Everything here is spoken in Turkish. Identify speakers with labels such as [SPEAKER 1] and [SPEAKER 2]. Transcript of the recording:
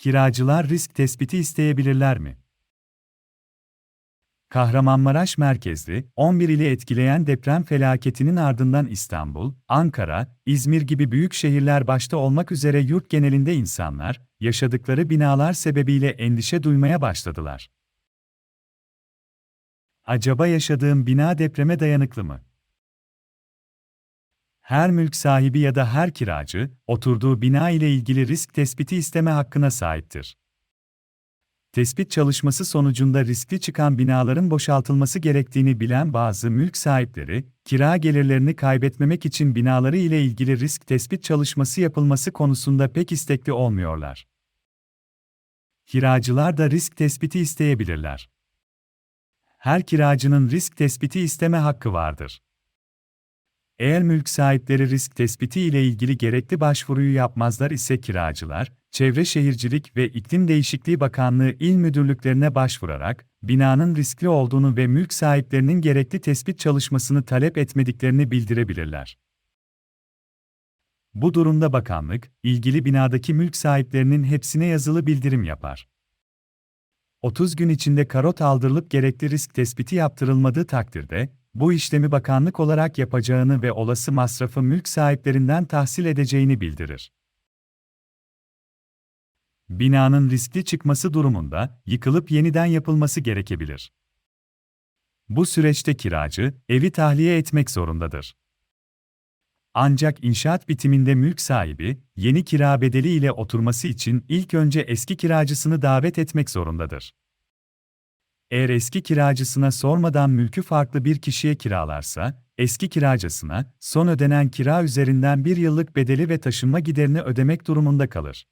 [SPEAKER 1] Kiracılar risk tespiti isteyebilirler mi? Kahramanmaraş merkezli, 11 ili etkileyen deprem felaketinin ardından İstanbul, Ankara, İzmir gibi büyük şehirler başta olmak üzere yurt genelinde insanlar, yaşadıkları binalar sebebiyle endişe duymaya başladılar. Acaba yaşadığım bina depreme dayanıklı mı? Her mülk sahibi ya da her kiracı, oturduğu bina ile ilgili risk tespiti isteme hakkına sahiptir. Tespit çalışması sonucunda riskli çıkan binaların boşaltılması gerektiğini bilen bazı mülk sahipleri, kira gelirlerini kaybetmemek için binaları ile ilgili risk tespit çalışması yapılması konusunda pek istekli olmuyorlar. Kiracılar da risk tespiti isteyebilirler. Her kiracının risk tespiti isteme hakkı vardır. Eğer mülk sahipleri risk tespiti ile ilgili gerekli başvuruyu yapmazlar ise kiracılar, Çevre Şehircilik ve İklim Değişikliği Bakanlığı il müdürlüklerine başvurarak, binanın riskli olduğunu ve mülk sahiplerinin gerekli tespit çalışmasını talep etmediklerini bildirebilirler. Bu durumda bakanlık, ilgili binadaki mülk sahiplerinin hepsine yazılı bildirim yapar. 30 gün içinde karot aldırılıp gerekli risk tespiti yaptırılmadığı takdirde, bu işlemi bakanlık olarak yapacağını ve olası masrafı mülk sahiplerinden tahsil edeceğini bildirir. Binanın riskli çıkması durumunda yıkılıp yeniden yapılması gerekebilir. Bu süreçte kiracı evi tahliye etmek zorundadır. Ancak inşaat bitiminde mülk sahibi yeni kira bedeli ile oturması için ilk önce eski kiracısını davet etmek zorundadır. Eğer eski kiracısına sormadan mülkü farklı bir kişiye kiralarsa, eski kiracısına son ödenen kira üzerinden bir yıllık bedeli ve taşınma giderini ödemek durumunda kalır.